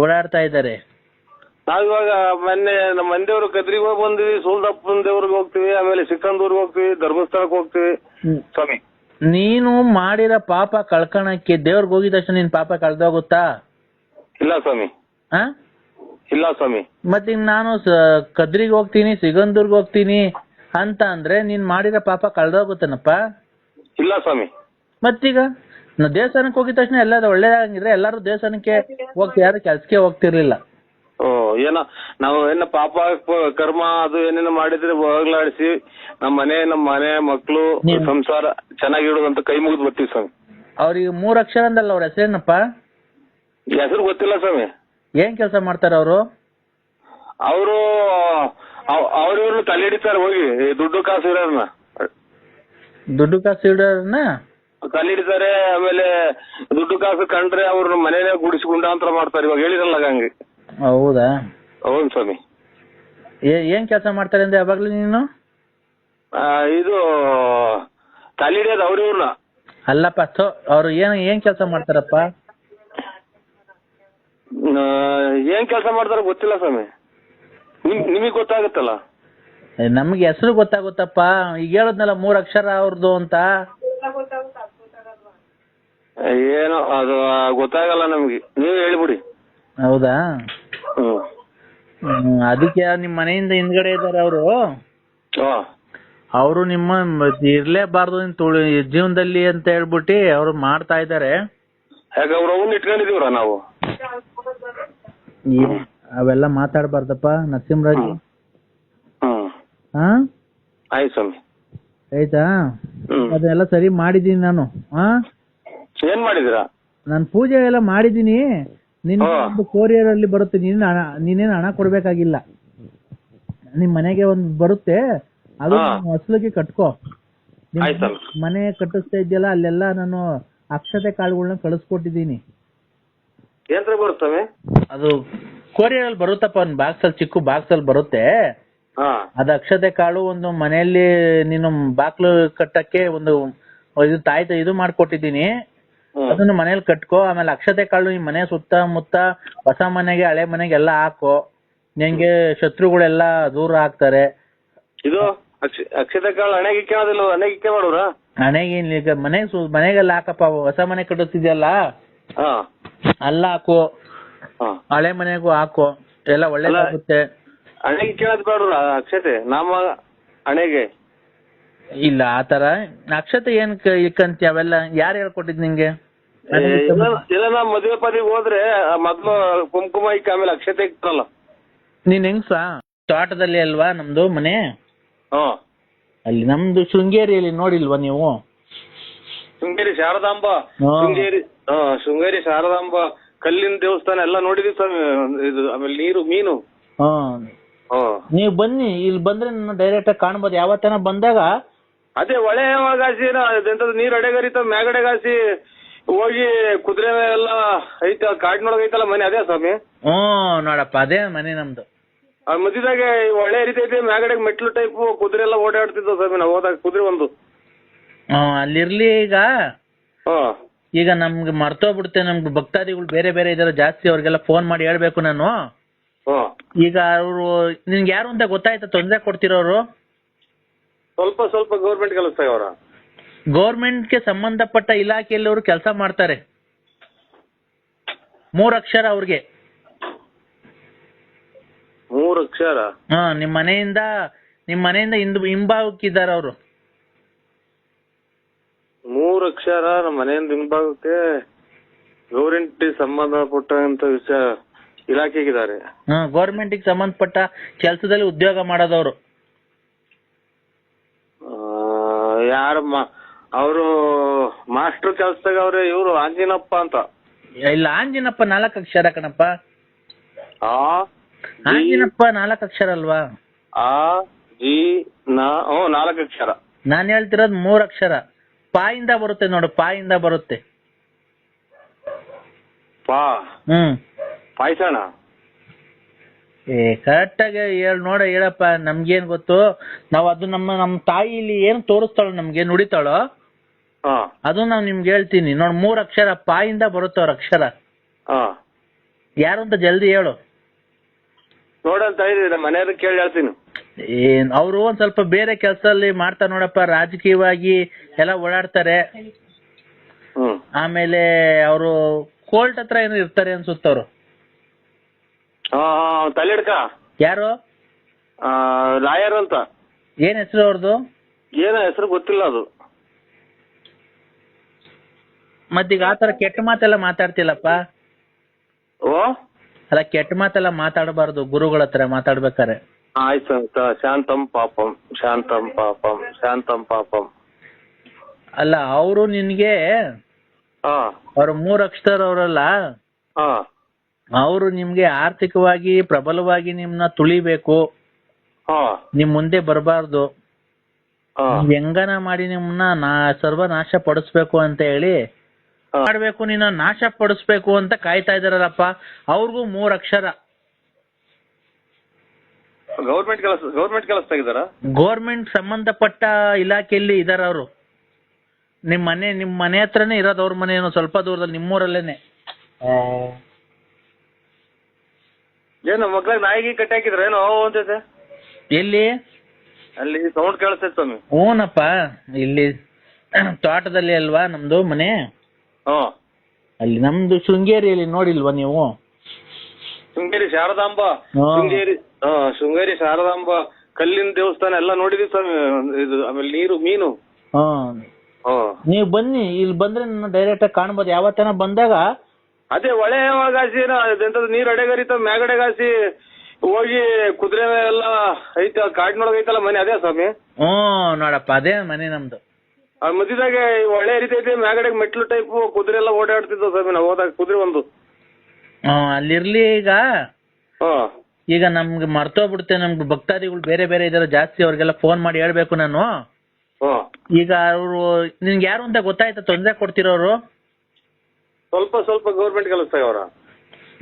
ಓಡಾಡ್ತಾ ಇದ್ದಾರೆ. ನಾವಿವಾಗ ಮೊನ್ನೆ ನಮ್ಮ ಮಂದಿಯವರು ಕದ್ರಿಗೆ ಹೋಗಿ ಬಂದಿವಿ ಸೂಲ್ದಪ್ಪನ ದೇವ್ರಿಗೆ ಹೋಗ್ತೀವಿ ಆಮೇಲೆ ಸಿಕ್ಕಂದೂರ್ಗೆ ಹೋಗ್ತೀವಿ ಧರ್ಮಸ್ಥಳಕ್ಕೆ ಹೋಗ್ತೀವಿ. ಸ್ವಾಮಿ. ನೀನು ಮಾಡಿರೋ ಪಾಪ ಕಳ್ಕೊಳಕ್ಕೆ ದೇವ್ರಿಗೆ ಹೋಗಿದ ತಕ್ಷಣ ನಿನ್ ಪಾಪ ಕಳ್ದೋಗುತ್ತಾ? ಇಲ್ಲ ಸ್ವಾಮಿ. ಆ? ಇಲ್ಲ ಸ್ವಾಮಿ. ಮತ್ತೆ ನಾನು ಕದ್ರಿಗ್ ಹೋಗ್ತೀನಿ ಸಿಗಂದೂರ್ಗ್ ಹೋಗ್ತೀನಿ ಅಂತ ಅಂದ್ರೆ ನೀನ್ ಮಾಡಿರೋ ಪಾಪ ಕಳ್ದೋಗುತ್ತೇನಪ್ಪ? ಇಲ್ಲ ಸ್ವಾಮಿ. ಮತ್ತೀಗ? ದೇವಸ್ಥಾನಕ್ಕೆ ಹೋಗಿದ ತಕ್ಷಣ ಎಲ್ಲ ಒಳ್ಳೇದಾಗಿದ್ರೆ ಎಲ್ಲಾರು ದೇವಸ್ಥಾನಕ್ಕೆ ಹೋಗ್ತಾ ಯಾರು ಕೆಲ್ಸಕ್ಕೆ ಹೋಗ್ತಿರ್ಲಿಲ್ಲ. ಓ ಏನೋ ನಾವು ಏನ ಪಾಪ ಕರ್ಮ ಅದು ಏನೇನೋ ಮಾಡಿದ್ರೆ ಹೋಗ್ಲಾಡಿಸಿ ನಮ್ಮ ಮನೆ ನಮ್ಮ ಮನೆ ಮಕ್ಕಳು ಸಂಸಾರ ಸಂಸಾರ ಚೆನ್ನಾಗಿಡೋದಂತ ಕೈ ಮುಗಿದು ಬರ್ತೀವಿ ಸ್ವಾಮಿ. ಅವ್ರಿಗೆ ಮೂರ್ ಅಕ್ಷರ ಅಂದಲ್ಲ ಅವ್ರ ಹೆಸರೇನಪ್ಪ? ಹೆಸರು ಗೊತ್ತಿಲ್ಲ ಸ್ವಾಮಿ. ಏನ್ ಕೆಲಸ ಮಾಡ್ತಾರ ಅವರು? ಅವರು ಅವ್ರಿವ್ರನ್ನ ತಲೆ ಹಿಡಿತಾರೆ ಹೋಗಿ ದುಡ್ಡು ಕಾಸು ಇರೋರ್ನ. ದುಡ್ಡು ಕಾಸು ಇಡೋರ್ನ? ತಲೆ ಹಿಡಿತಾರೆ ಆಮೇಲೆ ದುಡ್ಡು ಕಾಸು ಕಂಡ್ರೆ ಅವ್ರ ಮನೇನೆ ಗುಡಿಸಿ ಗುಂಡಾಂತರ ಮಾಡ್ತಾರೆ. ಇವಾಗ ಹೇಳಿರಲ್ಲ ಹಂಗೆ ಹೌದಾ? ಹೌದು ಸ್ವಾಮಿ. ಏ- ಏನ್ ಕೆಲಸ ಮಾಡ್ತಾರೆ ಅಂದ್ರೆ ಯಾವಾಗ್ಲೂ ನೀನು? ಆ, ಇದು ಹಿಡಿಯೋದು ಅವ್ರಿವ್ರನ್ನ ಅಲ್ಲಪ್ಪ ಥೋ ಅವ್ರು ಏನ್ ಏನ್ ಕೆಲಸ ಮಾಡ್ತಾರಪ್ಪ? ಏನ್ ಕೆಲಸ ಮಾಡ್ತಾರೋ ಗೊತ್ತಿಲ್ಲ ಸ್ವಾಮಿ. ನಿಮ್ ನಿಮಗ್ ಗೊತ್ತಾಗುತ್ತಲ್ಲ? ಏ, ನಮ್ಗೆ ಹೆಸರು ಗೊತ್ತಾಗುತ್ತಪ್ಪ. ಈಗ ಹೇಳದ್ನಲ್ಲ ಮೂರ್ ಅಕ್ಷರ ಅವ್ರದ್ದು ಅಂತ. ಏನೋ ಅದು ಗೊತ್ತಾಗಲ್ಲ ನಮ್ಗೆ. ನೀವ್ ಹೇಳ್ಬಿಡಿ. ಹೌದಾ? ಹ್ಮ್. ಹ್ಮ್, ಅದಕ್ಕೆ ನಿಮ್ ಮನೆಯಿಂದ ಹಿಂದ್ಗಡೆ ಇದ್ದಾರೆ ಅವರು. ಹಾ. ಅವರು ನಿಮ್ಮ ಮ- ಇರ್ಲೇಬಾರ್ದು ನಿಮ್ ತುಳು- ಜೀವನದಲ್ಲಿ ಅಂತ ಹೇಳ್ಬಿಟ್ಟು ಅವ್ರು ಮಾಡ್ತಾ ಇದಾರೆ ಯಾಕೆ ಅವ್ರ ಅವನ್ನ ಇಟ್ಕೊಂಡಿದೀವ್ರ ನಾವು? ಈ- ಅವೆಲ್ಲ ಮಾತಾಡ್ಬಾರ್ದಪ್ಪ ನರಸಿಂಹರಾಜ್. ಹ್ಮ್. ಹಾ ಆಯ್ತು ಸ್ವಾಮಿ. ಆಯ್ತಾ? ಹ್ಮ್. ಅದೆಲ್ಲ ಸರಿ ಮಾಡಿದೀನಿ ನಾನು. ಹಾ ಏನ್ ಮಾಡಿದಿರಾ ನಾನು ಪೂಜೆ ಎಲ್ಲ ಮಾಡಿದೀನಿ ನಿನ್ನ ಹಾ. ಒಂದು ಕೊರಿಯರ್ ಅಲ್ಲಿ ಬರುತ್ತೆ. ನೀನ್ ಹಣ ನೀನೇನು ಹಣ ಕೊಡ್ಬೇಕಾಗಿಲ್ಲ. ನಿಮ್ ಮನೆಗೆ ಒಂದು ಬರುತ್ತೆ. ಅದು ಹಾ. ನೀನು ಹೊಸ್ಲಿಗೆ ಕಟ್ಕೋ. ನಿಮ್ ಮನೆ ಕಟ್ಟಿಸ್ತಾ ಇದೆಯಲ್ಲ ಅಲ್ಲೆಲ್ಲ ನಾನು ಅಕ್ಷತೆ ಕಾಳುಗಳನ್ನ ಕಳಿಸ್ಕೊಟ್ಟಿದ್ದೀನಿ. ಬರುತ್ತವೆ ಅದು ಕೊರಿಯರ್ ಅಲ್ಲಿ ಬರುತ್ತಪ್ಪ ಒಂದ್ ಬಾಕ್ಸ್ ಅಲ್ಲಿ ಚಿಕ್ಕ ಬಾಕ್ಸ್ ಅಲ್ಲಿ ಬರುತ್ತೆ. ಹಾ. ಅದು ಅಕ್ಷತೆ ಕಾಳು ಒಂದು ಮನೆಯಲ್ಲಿ ನೀನು ಬಾಕ್ಲು ಕಟ್ಟಕ್ಕೆ ಒಂದು ಇದು ತಾಯ್ತ ಇದು ಮಾಡ್ಕೊಟ್ಟಿದ್ದೀನಿ. ಅದನ್ನ ಮನೇಲಿ ಕಟ್ಕೋ ಆಮೇಲೆ ಅಕ್ಷತೆ ಕಾಳು ಈ ಮನೆ ಸುತ್ತ ಮುತ್ತ ಹೊಸ ಮನೆಗೆ ಹಳೆ ಮನೆಗೆ ಎಲ್ಲ ಹಾಕೋ. ನಿಂಗೆ ಶತ್ರುಗಳೆಲ್ಲ ದೂರ ಆಗ್ತಾರೆ ಇದು ಅಕ್ಷ ಅಕ್ಷತೆ ಕಾಳು ಹಣೆಗೆ ಕೇಳೋದಿಲ್ಲ ಹಣೆಗೆ ಇಕ್ಕೆ ಮಾಡೋರ? ಮನೆಗೆ ಈಗ ಮನೆ ಮನೆಗೆಲ್ಲ ಹಾಕಪ್ಪ ಹೊಸ ಮನೆ ಕಟ್ಟುತ್ತಿದ್ಯಲ್ಲ? ಅಲ್ಲ ಹಾಕು. ಹಳೆ ಮನೆಗೂ ಹಾಕು. ಎಲ್ಲ ಒಳ್ಳೇದಾಗುತ್ತೆ. ಹಣೆಗೆ ಕೇಳೋದ್ ಬೇಡ ಅಕ್ಷತೆ? ನಾಮ ಹಣೆಗೆ. ಇಲ್ಲ ಆತರ ಅಕ್ಷತೆ ಏನ್ ಕ- ಇಕ್ಕಂತಿ ಅವೆಲ್ಲ? ಯಾರು ಹೇಳ್ಕೊಟ್ಟಿದ್ ನಿಂಗೆ? ಏ, ಇಲ್ಲ ಇಲ್ಲ ನಾ ಮದ್ವೆ ಪದಿಗೆ ಹೋದ್ರೆ ಆ ಮೊದ್ಲು ಕುಂಕುಮ ಇಕ್ಕ ಆಮೇಲೆ ಅಕ್ಷತೆ ಇಕ್ತಾರಲ್ಲ. ನೀನ್ ಹೆಂಗ್ಸ? ತೋಟದಲ್ಲಿ ಅಲ್ವಾ ನಮ್ದು ಮನೆ? ಹಾ. ಅಲ್ಲಿ ನಮ್ದು ಶೃಂಗೇರಿಯಲ್ಲಿ ನೋಡಿಲ್ವಾ ನೀವು? ಶೃಂಗೇರಿ ಶಾರದಾಂಬ. ಹಾ. ಶೃಂಗೇರಿ ಹಾ ಶೃಂಗೇರಿ ಶಾರದಾಂಬ ಕಲ್ಲಿನ ದೇವಸ್ಥಾನ ಎಲ್ಲ ನೋಡಿದೀವಿ ಸ್ವಾಮಿ ಇದು ಆಮೇಲೆ ನೀರು ಮೀನು. ಹಾ. ಹಾ. ನೀವು ಬನ್ನಿ ಇಲ್ಲಿ ಬಂದ್ರೆ ನನ್ನ ಡೈರೆಕ್ಟ್ ಆಗಿ ಕಾಣ್ಬೋದು. ಯಾವತ್ತನ ಬಂದಾಗ ಅದೇ ಹೊಳೆ ಯಾವಾಗಾಸಿ ಎಂತದ್ ನೀರ್ ಅಡೆಗರಿತ ಮ್ಯಾಗಡೆಗಾಸಿ ಹೋಗಿ ಕುದುರೆ ಎಲ್ಲ ಐತ ಕಾಡಿನೊಳಗೆ ಐತಲ್ಲ ಮನೆ ಅದೇ ಸ್ವಾಮಿ? ಹ್ಮ್ ನೋಡಪ್ಪ ಅದೇ ಮನೆ ನಮ್ದು. ಮಧ್ಯದಾಗ ಮಧ್ಯದಾಗೆ ಹೊಳೆ ಹರಿತೈತೆ ಮ್ಯಾಗಡೆಗೆ ಮೆಟ್ಲು ಟೈಪ್ ಕುದುರೆ ಎಲ್ಲ ಓಡಾಡ್ತಿದ್ವು ಸ್ವಾಮಿ ನಾವು ಹೋದಾಗ ಕುದುರೆ ಒಂದು. ಹ್ಮ್ ಅಲ್ಲಿರ್ಲಿ ಈಗ. ಹಾ. ಈಗ ನಮ್ಗೆ ಮರ್ತೋಗ್ಬಿಡುತ್ತೆ ನಮ್ಗೆ ಭಕ್ತಾದಿಗಳು ಬೇರೆ ಬೇರೆ ಇದಾರೆ ಜಾಸ್ತಿ ಅವ್ರಿಗೆಲ್ಲ ಫೋನ್ ಮಾಡಿ ಹೇಳ್ಬೇಕು ನಾನು. ಹಾ. ಈಗ ಅವರು ನಿನ್ಗೆ ಯಾರು ಅಂತ ಗೊತ್ತಾಯ್ತಾ ತೊಂದರೆ ಕೊಡ್ತಿರೋರು? ಸ್ವಲ್ಪ ಸ್ವಲ್ಪ ಗೌರ್ಮೆಂಟ್ ಕೆಲಸ ಗೌರ್ಮೆಂಟ್ಗೆ ಸಂಬಂಧಪಟ್ಟ ಇಲಾಖೆಯಲ್ಲಿ ಅವರು ಕೆಲಸ ಮಾಡ್ತಾರೆ. ಮೂರ್ ಅಕ್ಷರ ಅವ್ರಿಗೆ. ಮೂರು ಅಕ್ಷರ? ಹಾ ನಿಮ್ ಮನೆಯಿಂದ ನಿಮ್ ಮನೆಯಿಂದ ಹಿಂದ್ ಹಿಂಭಾಗಕ್ಕಿದ್ದಾರೆ ಅವರು. ಮೂರು ಅಕ್ಷರ ನಮ್ಮ ಮನೆಯಿಂದ ಹಿಂಭಾಗಕ್ಕೆ ಗೌರ್ಮೆಂಟ್ ಸಂಬಂಧಪಟ್ಟಂತ ವಿಷಯ ಇಲಾಖೆಗಿದ್ದಾರೆ ಹಾ ಗೌರ್ಮೆಂಟ್ಗೆ ಸಂಬಂಧಪಟ್ಟ ಕೆಲಸದಲ್ಲಿ ಉದ್ಯೋಗ ಮಾಡೋದವ್ರು. ಯಾರ ಅವರು ಮಾಸ್ಟರ್ ಕೆಲ್ಸದಾಗ ಅವ್ರೆ ಇವರು ಆಂಜಿನಪ್ಪ ಅಂತ. ಇಲ್ಲ ಆಂಜಿನಪ್ಪ ನಾಲ್ಕು ಅಕ್ಷರ ಕಣಪ್ಪ. ಆ ಆಂಜಿನಪ್ಪ ನಾಲ್ಕು ಅಕ್ಷರ ಅಲ್ವಾ? ಆ ಜಿ ನ ಹ್ಞೂ ನಾಲ್ಕು ಅಕ್ಷರ. ನಾನ್ ಹೇಳ್ತಿರೋದು ಮೂರ್ ಅಕ್ಷರ. ಪಾಯಿಂದ ಬರುತ್ತೆ ನೋಡು ಪಾಯಿಂದ ಬರುತ್ತೆ. ಪಾ. ಹ್ಮ್. ಪಾಯ್ಸಣ? ಏ ಕರೆಕ್ಟ್ ಆಗಿ ಹೇಳ್ ನೋಡ ಹೇಳಪ್ಪ ನಮ್ಗೇನ್ ಗೊತ್ತು? ನಾವ್ ಅದು ನಮ್ಮ ನಮ್ಮ ತಾಯಿ ಇಲ್ಲಿ ಏನ್ ತೋರಿಸ್ತಾಳೋ ನಮ್ಗೆ ನುಡಿತಾಳೋ? ಹಾ. ಅದು ನಾನು ನಿಮ್ಗೆ ಹೇಳ್ತೀನಿ. ನೋಡ್ ಮೂರ್ ಅಕ್ಷರ ಪಾಯಿಂದ ಬರುತ್ತೆ ಅವ್ರ ಅಕ್ಷರ. ಹಾ. ಯಾರು ಅಂತ ಜಲ್ದಿ ಹೇಳು. ನೋಡಂತ ನಮ್ಮ ಮನೆಯವ್ರಿಗೆ ಕೇಳಿ ಹೇಳ್ತೀನಿ. ಏನ್ ಅವರು ಒಂದ್ ಸ್ವಲ್ಪ ಬೇರೆ ಕೆಲಸದಲ್ಲಿ ಮಾಡ್ತಾರೆ ನೋಡಪ್ಪ ರಾಜಕೀಯವಾಗಿ ಎಲ್ಲ ಓಡಾಡ್ತಾರೆ. ಹ್ಮ್. ಆಮೇಲೆ ಅವರು ಕೋರ್ಟ್ ಹತ್ರ ಏನೋ ಇರ್ತಾರೆ ಅನ್ಸುತ್ತವ್ರು ಹಾ ಹಾ ತಲೆ ಹಿಡ್ಕ ಯಾರು ಲಾಯರ್ ಅಂತ. ಏನ್ ಹೆಸರು ಅವ್ರದ್ದು ಏನೋ ಹೆಸರು ಗೊತ್ತಿಲ್ಲ ಅದು. ಮತ್ತೀಗ ಆತರ ಕೆಟ್ಟ ಮಾತೆಲ್ಲ ಮಾತಾಡ್ತಿಲ್ಲಪ್ಪ? ಓ? ಅಲ್ಲ ಕೆಟ್ಟ ಮಾತೆಲ್ಲ ಮಾತಾಡಬಾರ್ದು ಗುರುಗಳ ಹತ್ರ ಮಾತಾಡ್ಬೇಕಾರೆ ಆಯ್ತು ಅಂತ ಶಾಂತಂ ಪಾಪಂ ಶಾಂತಂ ಪಾಪಂ ಶಾಂತಂ ಪಾಪಂ. ಅಲ್ಲ ಅವರು ನಿನ್ಗೆ ಹಾ. ಅವ್ರ ಮೂರ್ ಅಕ್ಷರವ್ರಲ್ಲ ಹಾ. ಅವರು ನಿಮ್ಗೆ ಆರ್ಥಿಕವಾಗಿ ಪ್ರಬಲವಾಗಿ ನಿಮ್ನ ತುಳಿಬೇಕು. ಹಾ. ನಿಮ್ ಮುಂದೆ ಬರಬಾರ್ದು. ಹೆಂಗನ ಮಾಡಿ ನಿಮ್ನ ನಾ ಸರ್ವನಾಶ ಪಡಿಸ್ಬೇಕು ಅಂತ ಹೇಳಿ. ಮಾಡ್ಬೇಕು ನಿನ್ನ ನಾಶ ಪಡಿಸ್ಬೇಕು ಅಂತ ಕಾಯ್ತಾ ಇದಾರಲ್ಲಪ್ಪ ಅವ್ರಿಗೂ ಮೂರ್ ಅಕ್ಷರ. ಗೌರ್ಮೆಂಟ್ ಕೆಲಸ ಗೌರ್ಮೆಂಟ್ ಕೆಲಸ ಗೌರ್ಮೆಂಟ್ ಸಂಬಂಧಪಟ್ಟ ಇಲಾಖೆಯಲ್ಲಿ ಇದಾರ ಅವರು. ನಿಮ್ ಮನೆ ನಿಮ್ ಮನೆ ಹತ್ರನೇ ಇರೋದು ಅವ್ರ ಮನೆ ಏನೋ ಸ್ವಲ್ಪ ದೂರದಲ್ಲಿ ನಿಮ್ಮೂರಲ್ಲೇನೆ. ಏನು ಮಗ್ಲಾಗ ನಾಯಿಗೆ ಕಟ್ಟಿ ಹಾಕಿದ್ರ ಏನೋ ಅವು ಅಂತೈತೆ ಎಲ್ಲಿ? ಅಲ್ಲಿ ಸೌಂಡ್ ಕೇಳಿಸ್ತೈತೆ ಸ್ವಾಮಿ. ಹ್ಞೂನಪ್ಪ ಇಲ್ಲಿ ತೋಟದಲ್ಲಿ ಅಲ್ವಾ ನಮ್ದು ಮನೆ? ಹ್ಮ್ ಅಲ್ಲಿ ನಮ್ದು ಶೃಂಗೇರಿಯಲ್ಲಿ ನೋಡಿಲ್ವಾ ನೀವು? ಶೃಂಗೇರಿ ಶಾರದಾಂಬ. ಹಾ. ಶೃಂಗೇರಿ ಹಾ ಶೃಂಗೇರಿ ಶಾರದಾಂಬ ಕಲ್ಲಿನ ದೇವಸ್ಥಾನ ಎಲ್ಲ ನೋಡಿದೀವಿ ಸ್ವಾಮಿ. ಇದು ಆಮೇಲೆ ನೀರು ಮೀನು. ಹಾ. ಹಾ. ನೀವು ಬನ್ನಿ ಇಲ್ಲಿ ಬಂದ್ರೆ ನನ್ನ ಡೈರೆಕ್ಟ್ ಆಗಿ ಕಾಣ್ಬೋದು. ಯಾವತ್ತನ ಬಂದಾಗ ಅದೇ ಹೊಳೆ ಯಾವಾಗಾಸಿ ಎಂತದ್ ನೀರ್ ಅಡೆಗರಿತ ಮ್ಯಾಗಡೆಗಾಸಿ ಹೋಗಿ ಕುದುರೆ ಎಲ್ಲ ಐತ ಕಾಡಿನೊಳಗೆ ಐತಲ್ಲ ಮನೆ ಅದೇ ಸ್ವಾಮಿ? ಹ್ಮ್ ನೋಡಪ್ಪ ಅದೇ ಮನೆ ನಮ್ದು. ಆ ಮಧ್ಯದಾಗೆ ಹೊಳೆ ಐತಿ ಮ್ಯಾಗಡೆ ಮೆಟ್ಲು ಟೈಪ್ ಕುದುರೆ ಎಲ್ಲ ಓಡಾಡ್ತಿದ್ವು ಸ್ವಾಮಿ ನಾವು ಹೋದಾಗ ಕುದುರೆ ಒಂದು. ಹ್ಮ್ ಅಲ್ಲಿರ್ಲಿ ಈಗ. ಈಗ ನಮ್ಗೆ ಮರ್ತೋಗ್ಬಿಡುತ್ತೆ ನಮ್ಗೆ ಭಕ್ತಾದಿಗಳು ಬೇರೆ ಬೇರೆ ಇದಾರೆ ಜಾಸ್ತಿ ಅವ್ರಿಗೆಲ್ಲ ಫೋನ್ ಮಾಡಿ ಹೇಳ್ಬೇಕು ನಾನು. ಈಗ ಅವರು ನಿನ್ಗೆ ಯಾರು ಅಂತ ಗೊತ್ತಾಯ್ತಾ ತೊಂದರೆ ಕೊಡ್ತಿರೋರು? ಸ್ವಲ್ಪ ಸ್ವಲ್ಪ ಗೌರ್ಮೆಂಟ್ ಕೆಲಸ ಅವರ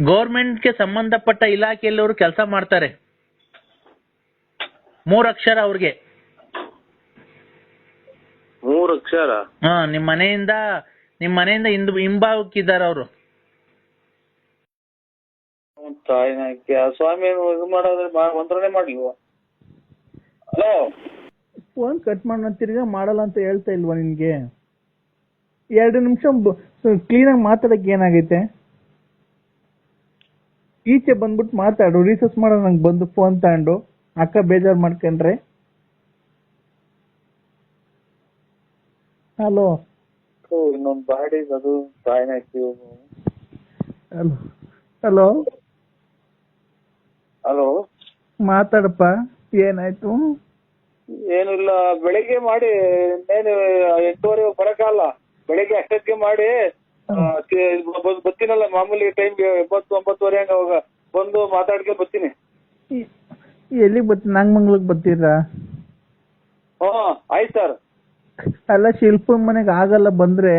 ಗೌರ್ಮೆಂಟ್ಗೆ ಸಂಬಂಧಪಟ್ಟ ಇಲಾಖೆಯಲ್ಲಿ ಅವರು ಕೆಲಸ ಮಾಡ್ತಾರೆ. ಮೂರ್ ಅಕ್ಷರ ಅವ್ರಿಗೆ. ಮೂರ್ ಅಕ್ಷರ? ಹಾ ನಿಮ್ ಮನೆಯಿಂದ ನಿಮ್ ಮನೆಯಿಂದ ಹಿಂದ್ ಹಿಂಭಾಗಕ್ಕಿದ್ದಾರೆ ಅವರು. ಆ ಸ್ವಾಮಿ ಇದು ಮಾಡೋದ್ರೆ ಮಂತ್ರನೇ ಮಾಡ್ಲಿಲ್ವ ಹಲೋ ಫೋನ್ ಕಟ್ ಮಾಡೋ ತಿರ್ಗಾ ಮಾಡಲ್ಲ ಅಂತ ಹೇಳ್ತಾ ಇಲ್ವಾ ನಿನ್ಗೆ? ಎರಡು ನಿಮಿಷ ಕ್ಲೀನಾಗಿ ಮಾತಾಡಕ್ಕೆ ಏನಾಗೈತೆ? ಈಚೆ ಬಂದ್ಬಿಟ್ಟು ಮಾತಾಡು ರಿಸರ್ಚ್ ಮಾಡೋ ನಂಗೆ ಬಂದು ಫೋನ್ ತಗೊಂಡು ಅಕ್ಕ ಬೇಜಾರು ಮಾಡ್ಕೊಂಡ್ರೆ? ಹಲೋ ಇನ್ನೊಂದು ಬಾಡಿ ಅದು ಜಾಯ್ನ್ ಹಲೋ ಹಲೋ ಹಲೋ ಮಾತಾಡಪ್ಪ ಏನಾಯ್ತು? ಏನಿಲ್ಲ ಬೆಳಿಗ್ಗೆ ಮಾಡಿ ಇನ್ನೇನು ಎಂಟೂವರೆ ಬರಕಾಲ ಬೆಳಿಗ್ಗೆ ಅಷ್ಟೊತ್ತಿಗೆ ಮಾಡಿ ಬರ್ತೀನಲ್ಲ ಮಾಮೂಲಿ ಟೈಮ್ ಒಂಬತ್ತು ಒಂಬತ್ತುವರೆ ಹಂಗ ಅವಾಗ ಬಂದು ಮಾತಾಡ್ಕೆ ಬರ್ತೀನಿ. ಎಲ್ಲಿಗೆ ಬರ್ತೀನಿ ನಾಗಮಂಗ್ಲಕ್ಕೆ ಬರ್ತೀರಾ? ಹ್ಮ್ ಆಯ್ತು ಸರ್. ಅಲ್ಲ ಶಿಲ್ಪ ಮನೆಗೆ ಆಗಲ್ಲ ಬಂದ್ರೆ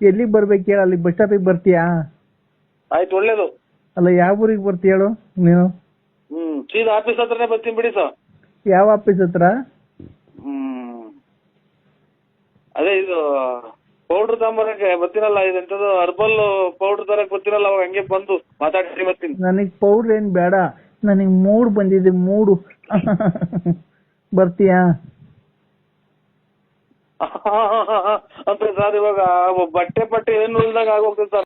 ಎಲ್ಲಿಗೆ ಬರ್ಬೇಕು ಹೇಳ ಅಲ್ಲಿ ಬಸ್ ಸ್ಟಾಪಿಗೆ ಬರ್ತೀಯಾ? ಆಯ್ತು ಒಳ್ಳೇದು. ಅಲ್ಲ ಯಾವ ಊರಿಗೆ ಬರ್ತೀಯ ಹೇಳು ನೀನು? ಹ್ಮ್ ಸೀದಾ ಆಫೀಸ್ ಹತ್ರನೇ ಬರ್ತೀನಿ ಬಿಡಿ ಸರ್. ಯಾವ ಆಫೀಸ್ ಹತ್ರ? ಹ್ಮ್ ಅದೇ ಇದು ಪೌಡರ್ ತಗೊಂಬರಕ್ಕೆ ಬರ್ತೀನಲ್ಲ ಇದೆಂತದು ಹರ್ಬಲ್ ಪೌಡರ್ ತರಕ್ ಗೊತ್ತಿರಲ್ಲ ಅವಾಗ ಹಂಗೆ ಬಂದು ಮಾತಾಡ್ತೀನಿ ಬರ್ತೀನಿ ನನಗೆ ಪೌಡರ್ ಏನ್ ಬೇಡ ನನಗೆ ಮೂಡ್ ಬಂದಿದೆ ಮೂಡು. ಬರ್ತೀಯಾ? ಅಂತ ಸರ್ ಇವಾಗ ಬಟ್ಟೆ ಪಟ್ಟೆ ಏನು ಇಲ್ದಾಗ ಆಗೋಗ್ತದೆ ಸರ್